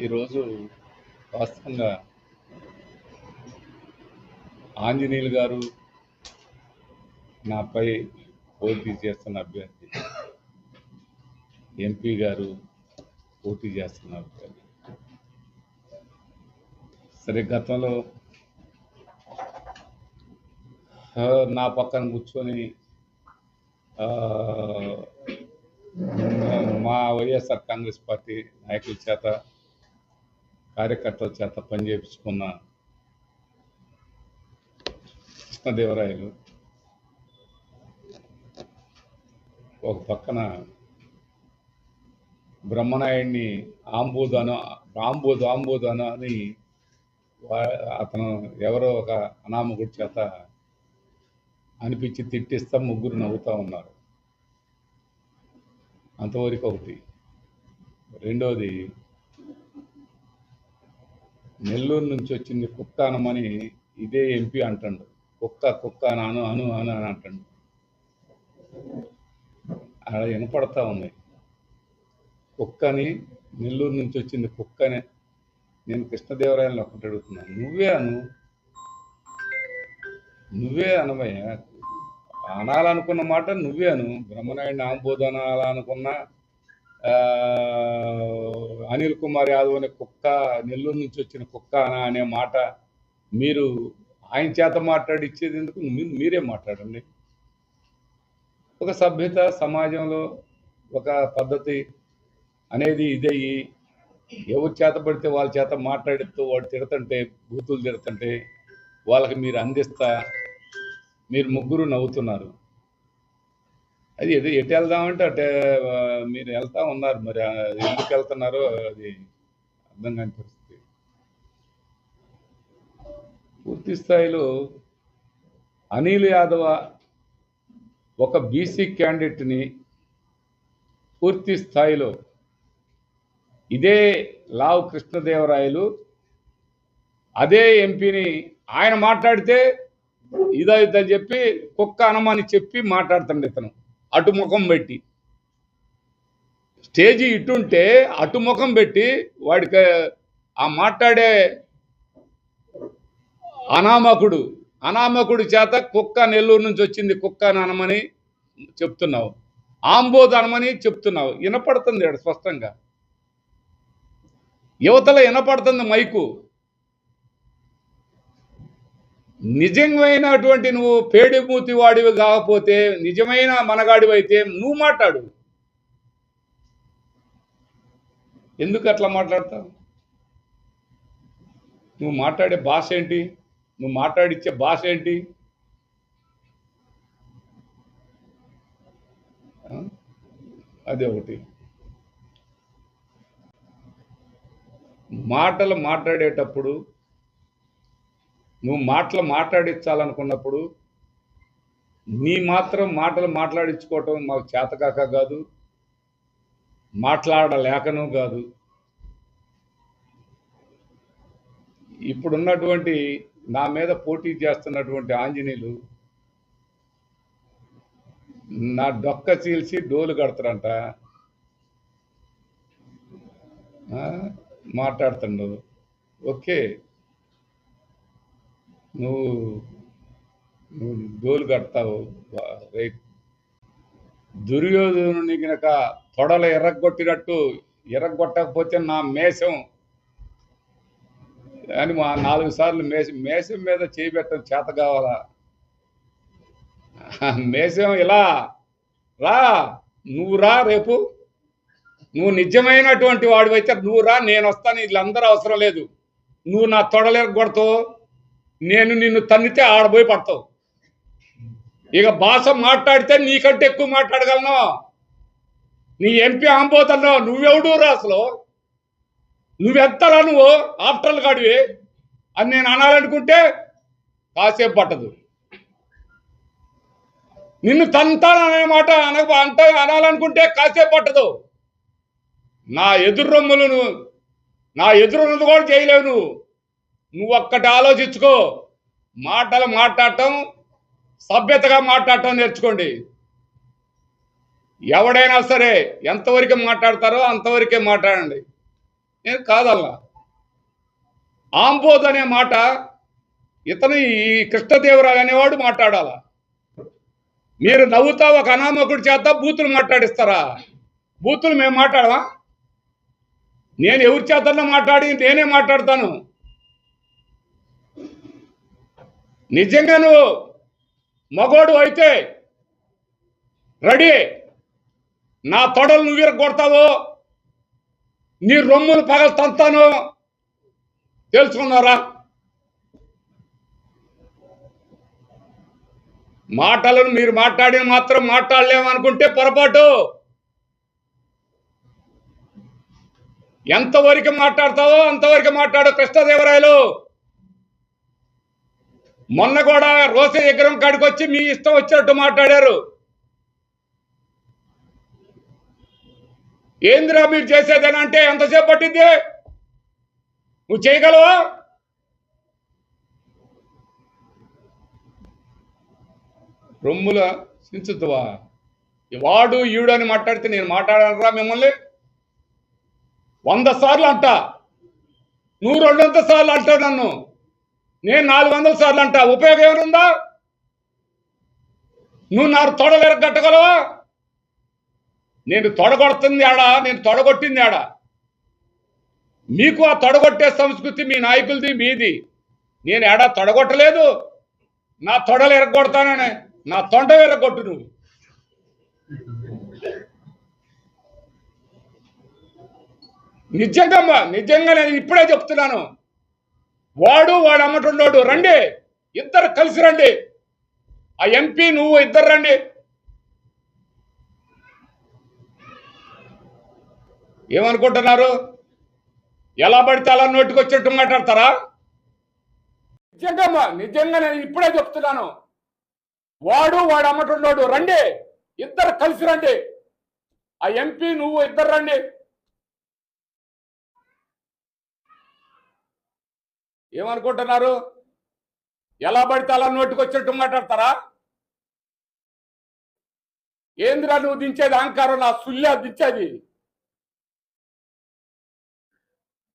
ఈరోజు వాస్తవంగా ఆంజనేయులు గారు నాపై పోటీ చేస్తున్న అభ్యర్థి ఎంపీ గారు పోటీ చేస్తున్న అభ్యర్థి. సరే గతంలో నా పక్కన కూర్చొని మా వైఎస్ఆర్ కాంగ్రెస్ పార్టీ నాయకుల చేత కార్యకర్తల చేత పనిచేపించుకున్న కృష్ణదేవరాయలు ఒక పక్కన బ్రహ్మనాయుడిని ఆంబోదాను ఆంబోదు ఆంబోదాను అని అతను ఎవరో ఒక అనామకుడి చేత అనిపించి తిట్టిస్తా ముగ్గురు నవ్వుతూ ఉన్నారు. అంతవరకు ఒకటి రెండోది నెల్లూరు నుంచి వచ్చింది కుక్క అనమని ఇదే ఎంపీ అంటాడు. కుక్క కుక్క అని అను అను అను అని అంటాడు. అలా వినపడతా ఉంది. కుక్కని నెల్లూరు నుంచి వచ్చింది కుక్కనే. నేను కృష్ణదేవరాయలను ఒకటి అడుగుతున్నాను నువ్వే అను. నువ్వే అనమయ్య అనాలనుకున్న మాట నువ్వే అను. బ్రహ్మనాయుడిని ఆంబోధు అనాలనుకున్నా అనిల్ కుమార్ యాదవ్ అనే కుక్క నెల్లూరు నుంచి వచ్చిన కుక్క అనే మాట మీరు ఆయన చేత మాట్లాడి ఇచ్చేది ఎందుకు మీరే మాట్లాడండి. ఒక సభ్యత సమాజంలో ఒక పద్ధతి అనేది ఇదయ్యి ఎవరు చేత పడితే వాళ్ళ చేత మాట్లాడుతూ వాడు తిడుతుంటే బూతులు తిడుతుంటే వాళ్ళకి మీరు అందిస్తా మీరు ముగ్గురు నవ్వుతున్నారు. అది ఎటు ఎటు వెళ్దామంటే అటే మీరు వెళ్తా ఉన్నారు. మరి ఎందుకు వెళ్తున్నారో అది అర్థం కాని పరిస్థితి. పూర్తి స్థాయిలో అనిల్ యాదవ ఒక బీసీ క్యాండిడేట్ని పూర్తి స్థాయిలో ఇదే లావు కృష్ణదేవరాయలు అదే ఎంపీని ఆయన మాట్లాడితే ఇదో ఇదని చెప్పి కుక్క అనమాని చెప్పి మాట్లాడుతుండే ఇతను అటు ముఖం పెట్టి. స్టేజీ ఇటుంటే అటు ముఖం పెట్టి వాడికి ఆ మాట్లాడే అనామకుడు అనామకుడి చేత కుక్క నెల్లూరు నుంచి వచ్చింది కుక్క అని అనమని చెప్తున్నావు. ఆంబోద్ అనమని చెప్తున్నావు. వినపడుతుంది స్పష్టంగా. యువతలో వినపడుతుంది మైకు. నిజమైనటువంటి నువ్వు పేడిమూతి వాడివి కాకపోతే నిజమైన మనగాడివైతే నువ్వు మాట్లాడు. ఎందుకు అట్లా మాట్లాడతావు? నువ్వు మాట్లాడే భాష ఏంటి? నువ్వు మాట్లాడిచ్చే భాష ఏంటి? అదే ఒకటి. మాటలు మాట్లాడేటప్పుడు నువ్వు మాటలు మాట్లాడించాలనుకున్నప్పుడు నీ మాత్రం మాటలు మాట్లాడించుకోవటం మాకు చేతకాక కాదు మాట్లాడలేకను కాదు. ఇప్పుడున్నటువంటి నా మీద పోటీ చేస్తున్నటువంటి ఆంజనేయులు నా డొక్క చీల్చి డోలు కడతారంట. మాట్లాడుతుండవు ఓకే. నువ్వు నువ్వు డోలు కడతావు రైట్ దుర్యోధనుని గనక తొడలు ఎర్రగొట్టినట్టు ఎర్రగొట్టకపోతే నా మేషం. అని మా నాలుగు సార్లు మేషం మేషం మీద చేయబెట్టడం చేత కావాలా? మేషం ఇలా రా నువ్వు రా రేపు. నువ్వు నిజమైనటువంటి వాడివైతే నువ్వు రా నేను వస్తాను వీళ్ళందరూ అవసరం లేదు. నువ్వు నా తొడలు కొడతావు నేను నిన్ను తన్నితే ఆడబోయి పడతావు. ఇక భాష మాట్లాడితే నీకంటే ఎక్కువ మాట్లాడగలను. నీ ఎంపీ ఆంబోతున్నావు నువ్వెవడు రా అసలు? నువ్వెంతలా నువ్వు? ఆఫ్టర్లు కాడివి అని నేను అనాలనుకుంటే కాసేపు పట్టదు. నిన్ను తంతాననే మాట అనక అంత అనాలనుకుంటే కాసేపు పట్టదు. నా ఎదురు రొమ్ములు నువ్వు నా ఎదురున్నది కూడా చేయలేవు నువ్వు. నువ్వు ఒక్కటి ఆలోచించుకో. మాటలు మాట్లాడటం సభ్యతగా మాట్లాడటం నేర్చుకోండి. ఎవడైనా సరే ఎంతవరకు మాట్లాడతారో అంతవరకే మాట్లాడండి. నేను కాదల్లా ఆంబోద్ అనే మాట ఇతను ఈ కృష్ణదేవరావు అనేవాడు మాట్లాడాలా. మీరు నవ్వుతా ఒక అనామకుడి చేత బూతులు మాట్లాడిస్తారా? బూతులు మేము మాట్లాడవా నేను ఎవరి చేతన్నా మాట్లాడి నేనే మాట్లాడతాను. నిజంగా నువ్వు మగోడు అయితే రెడీ. నా తొడలు నువ్వు విరగొడతావు నీ రొమ్ములు పగలు తంతాను తెలుసుకున్నారా? మాటలను మీరు మాట్లాడిన మాత్రం మాట్లాడలేమనుకుంటే పొరపాటు. ఎంతవరకు మాట్లాడతావో అంతవరకు మాట్లాడు కృష్ణదేవరాయలు. మొన్న కూడా రోసే విగ్రహం కాడికి వచ్చి మీ ఇష్టం వచ్చినట్టు మాట్లాడారు. ఏందిరా మీరు చేసేదేనంటే ఎంతసేపు పట్టింది నువ్వు చేయగలవా? రొమ్ముల సించుతువా? వాడు ఈడు అని మాట్లాడితే నేను మాట్లాడాలరా మిమ్మల్ని? వంద సార్లు అంట. నువ్వు రెండు వందల సార్లు అంటావు నన్ను. నేను నాలుగు వందల సార్లు అంటా ఉపయోగం ఏమైనా నువ్వు నా తొడలు కట్టగలవా నేను తొడగొడుతుంది ఆడా నేను తొడగొట్టింది ఆడా. మీకు ఆ తొడగొట్టే సంస్కృతి మీ నాయకులది మీది. నేను ఏడా తొడగొట్టలేదు? నా తొడలు ఎరగొడతానని నా తొండ ఎరగొట్టు నువ్వు. నిజంగా అమ్మా, నిజంగా నేను ఇప్పుడే చెప్తున్నాను. వాడు వాడు అమ్మటుండోడు రండి. ఇద్దరు కలిసి రండి. ఆ ఎంపీ నువ్వు ఇద్దరు రండి. ఏమనుకుంటున్నారు? ఎలా పడితే అలా నోటికి వచ్చినట్టు మాట్లాడతారా? నిజంగా నిజంగా నేను ఇప్పుడే చెప్తున్నాను. వాడు వాడు అమ్మటుండోడు రండి. ఇద్దరు కలిసి రండి. ఆ ఎంపీ నువ్వు ఇద్దరు రండి. ఏమనుకుంటున్నారు? ఎలా పడితే అలా నోటికొచ్చినట్టు మాట్లాడతారా? ఏందిరా నువ్వు దించేది అహంకారం? నా సుల్లా దించేది.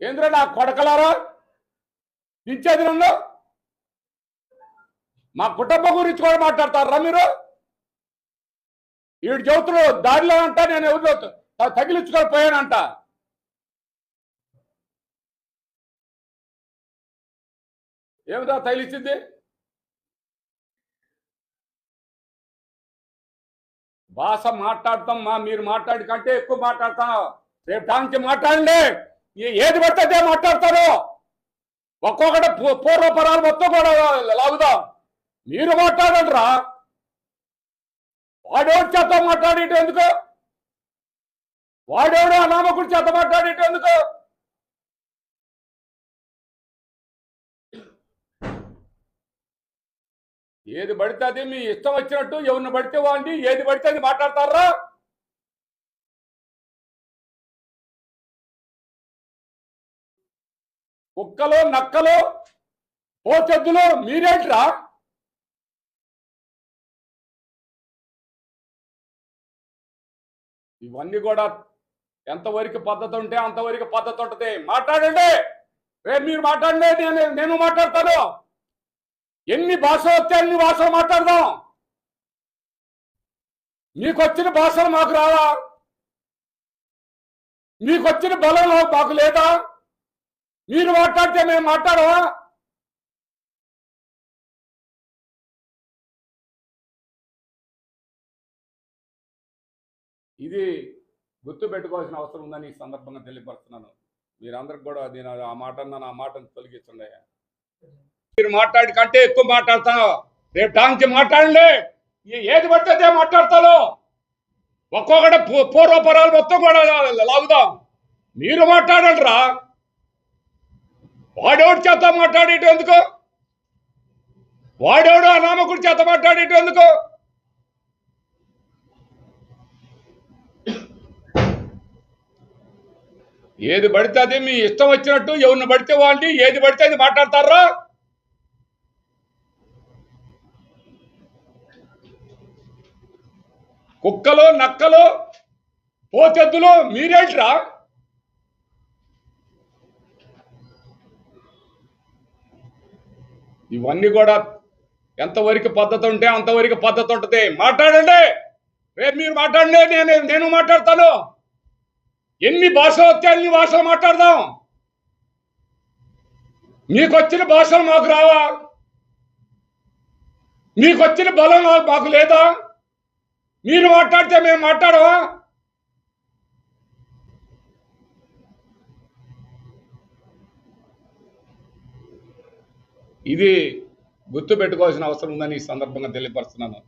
ఏంద్రా నా కొడకలారా? దించేది నన్ను? మా కుటుంబం గురించి కూడా మాట్లాడతారా మీరు? వీడు చెబుతున్నాడు దారిలో అంట నేను ఎవరిలో తగిలించుకొని పోయానంట. ఏమిటా తగిలించింది భాష మాట్లాడతాం మా మీరు మాట్లాడి కంటే ఎక్కువ మాట్లాడతాం. రేపు దానికి మాట్లాడండి. ఏ- ఏది పడితే మాట్లాడతారు. ఒక్కొక్కటి పూర్వపరాలు మొత్తం కూడా లాగుదాం. మీరు మాట్లాడండి రా వాడేవాడు చేత మాట్లాడేటెందుకు? వాడేవాడు అనామకుడి చేత మాట్లాడేటెందుకు ఎందుకు ఏది పడితే అది మీ ఇష్టం వచ్చినట్టు ఎవరిని పడితే వాళ్ళని ఏది పడితే అది మాట్లాడతారా? కుక్కలు నక్కలు పోతెద్దులు మీరేంట్రా? ఇవన్నీ కూడా ఎంతవరకు పద్ధతి ఉంటే అంతవరకు పద్ధతి ఉంటుంది. మాట్లాడండి. రేపు మీరు మాట్లాడండి. నేను నేను మాట్లాడతాను. ఎన్ని భాషలు వస్తే అన్ని భాషలు మాట్లాడదాం. మీకు వచ్చిన భాషలు మాకు రావా? మీకు వచ్చిన బలం మాకు లేదా? మీరు మాట్లాడితే మేము మాట్లాడవా? ఇది గుర్తు పెట్టుకోవాల్సిన అవసరం ఉందని ఈ సందర్భంగా తెలియపరుస్తున్నాను. మీరందరికి కూడా నేను ఆ మాట అన్నాను ఆ మాటను తొలగించండి మీరు మాట్లాడి కంటే ఎక్కువ మాట్లాడతా రేపు టాంకి మాట్లాడండి. ఏది పడితే అదే మాట్లాడతాను. ఒక్కొక్కటి పూ- పూర్వపరాలు మొత్తం కూడా లాగుదాం. మీరు మాట్లాడండి రా. వాడెవడి చేత మాట్లాడేట ఎందుకు? వాడెవడు అనామకుడి చేత మాట్లాడేట ఎందుకు? ఏది పడితే అది మీ ఇష్టం వచ్చినట్టు ఎవరిని పడితే వాళ్ళని ఏది పడితే అది మాట్లాడతారా? కుక్కలో నక్కలో పోతెద్దులో మీరేట్రా? ఇవన్నీ కూడా ఎంతవరకు పద్ధతి ఉంటే అంతవరకు పద్ధతి ఉంటుంది. మాట్లాడండి. రేపు మీరు మాట్లాడండి నేను నేను మాట్లాడతాను. ఎన్ని భాషలు వస్తే అన్ని భాషలు మాట్లాడదాం. మీకు వచ్చిన భాషలు మాకు రావా? మీకు వచ్చిన బలం మాకు లేదా? మీరు మాట్లాడితే మేము మాట్లాడవా? ఇది గుర్తు పెట్టుకోవాల్సిన అవసరం ఉందని ఈ సందర్భంగా తెలియపరుస్తున్నాను.